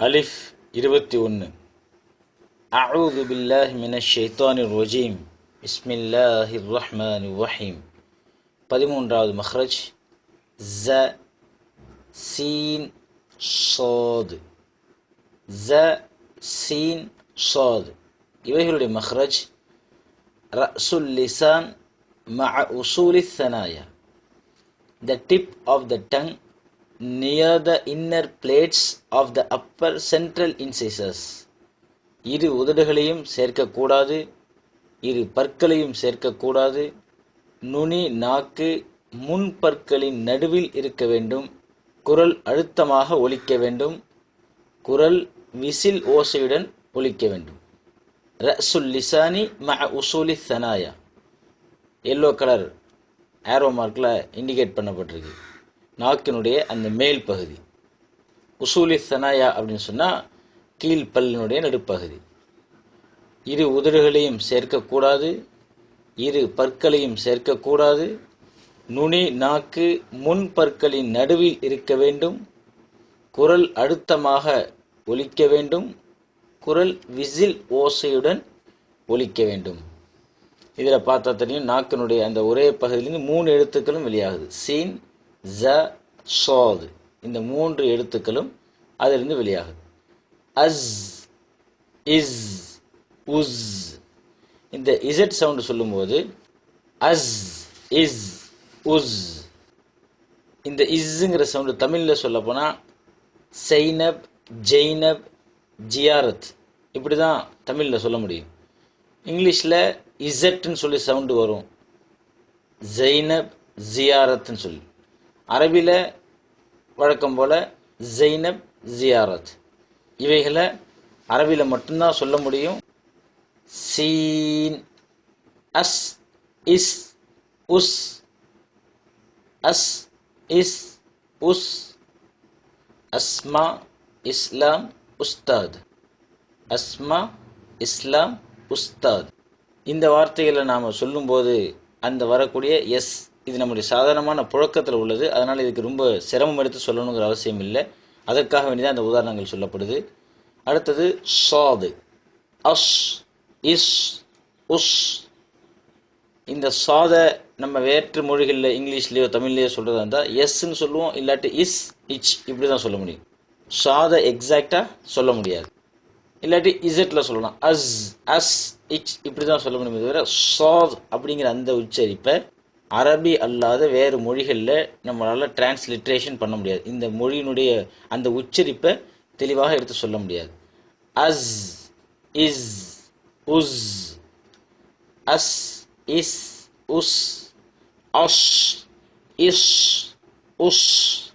அலிஃப் இருபத்தி ஒன்று அவுது பில்லாஹ் மின ஷைத்தானி ரஜீம் பிஸ்மில்லாஹி ரஹ்மான் ரஹீம் பதிமூன்றாவது மஹ்ரஜ் ஜ சீன் சோது ஜ சீன் சோது இவைகளுடைய மஹ்ரஜ் ரசுல் லிசான் மஅ உசூலி தனாயா the tip of the tongue near the inner plates of the upper central incisors. இரு உதடுகளையும் சேர்க்கக்கூடாது இரு பற்களையும் சேர்க்கக்கூடாது நுனி நாக்கு முன் பற்களின் நடுவில் இருக்க வேண்டும் குரல் அழுத்தமாக ஒலிக்க வேண்டும் குரல் விசில் ஓசையுடன் ஒலிக்க வேண்டும். ரசுல் லிசானி ம உசூலி சனாயா. எல்லோ கலர் ஆரோ மார்க்கில் இண்டிகேட் பண்ணப்பட்டிருக்கு. நாக்கினுடைய அந்த மேல் பகுதி. உசூலி சனாயா அப்படின்னு சொன்னால் கீழ்ப்பல்லினுடைய நடுப்பகுதி. இரு உதடுகளையும் சேர்க்கக்கூடாது இரு பற்களையும் சேர்க்கக்கூடாது நுனி நாக்கு முன் பற்களின் நடுவில் இருக்க வேண்டும் குரல் அழுத்தமாக ஒலிக்க வேண்டும் குரல் விசில் ஓசையுடன் ஒலிக்க வேண்டும். இதில் பார்த்தா தெரியும் நாக்கினுடைய அந்த ஒரே பகுதியிலிருந்து மூணு எழுத்துக்களும் வெளியாகுது. சீன் ஜ சோது இந்த மூன்று எழுத்துக்களும் அதிலிருந்து வெளியாகுது. அஸ் இஸ் உஸ். இந்த இசட் சவுண்டு சொல்லும்போது அஸ் இஸ் உஸ். இந்த இஸ்ஸுங்கிற சவுண்டு தமிழில் சொல்லப்போனால் சைனப் ஜெய்னப் ஜியாரத். இப்படி தான் தமிழில் சொல்ல முடியும். இங்கிலீஷில் இசட்டுன்னு சொல்லி சவுண்டு வரும். ஜெய்னப் ஜியாரத்னு சொல்லி. அரபியில் வழக்கம் போல் ஜெய்னப் ஜியாரத். இவைகளை அரபியில் மட்டும்தான் சொல்ல முடியும். சீன் அஸ் இஸ் உஸ். அஸ் இஸ் உஸ். அஸ்மா இஸ்லாம் உஸ்தாத். அஸ்மா இஸ்லாம் உஸ்தாத். இந்த வார்த்தைகளை நாம் சொல்லும்போது அந்த வரக்கூடிய எஸ் இது நம்முடைய சாதாரணமான புழக்கத்தில் உள்ளது. அதனால் இதுக்கு ரொம்ப சிரமம் எடுத்து சொல்லணுங்கிற அவசியம் இல்லை. அதற்காக வேண்டிதான் அந்த உதாரணங்கள் சொல்லப்படுது. அடுத்தது சாது அஸ் இஸ் உஸ் இந்த சாத நம்ம வேற்று மொழிகளில் இங்கிலீஷ்லேயோ தமிழ்லேயோ சொல்கிறதா இருந்தால் எஸ்ன்னு சொல்லுவோம் இல்லாட்டி இஸ் இச் இப்படி தான் சொல்ல முடியும். சாத எக்ஸாக்டாக சொல்ல முடியாது. இல்லாட்டி இசட்டில் சொல்லலாம். அஸ் அஸ் இச் இப்படி தான் சொல்ல முடியுமே தவிர சாத் அப்படிங்கிற அந்த உச்சரிப்பை அரபி அல்லாத வேறு மொழிகளில் நம்மளால் டிரான்ஸ்லிட்ரேஷன் பண்ண முடியாது. இந்த மொழியினுடைய அந்த உச்சரிப்பை தெளிவாக எடுத்து சொல்ல முடியாது. அஸ் இஸ் உஸ் அஸ் இஸ் உஸ் அஷ் இஷ் உஷ்.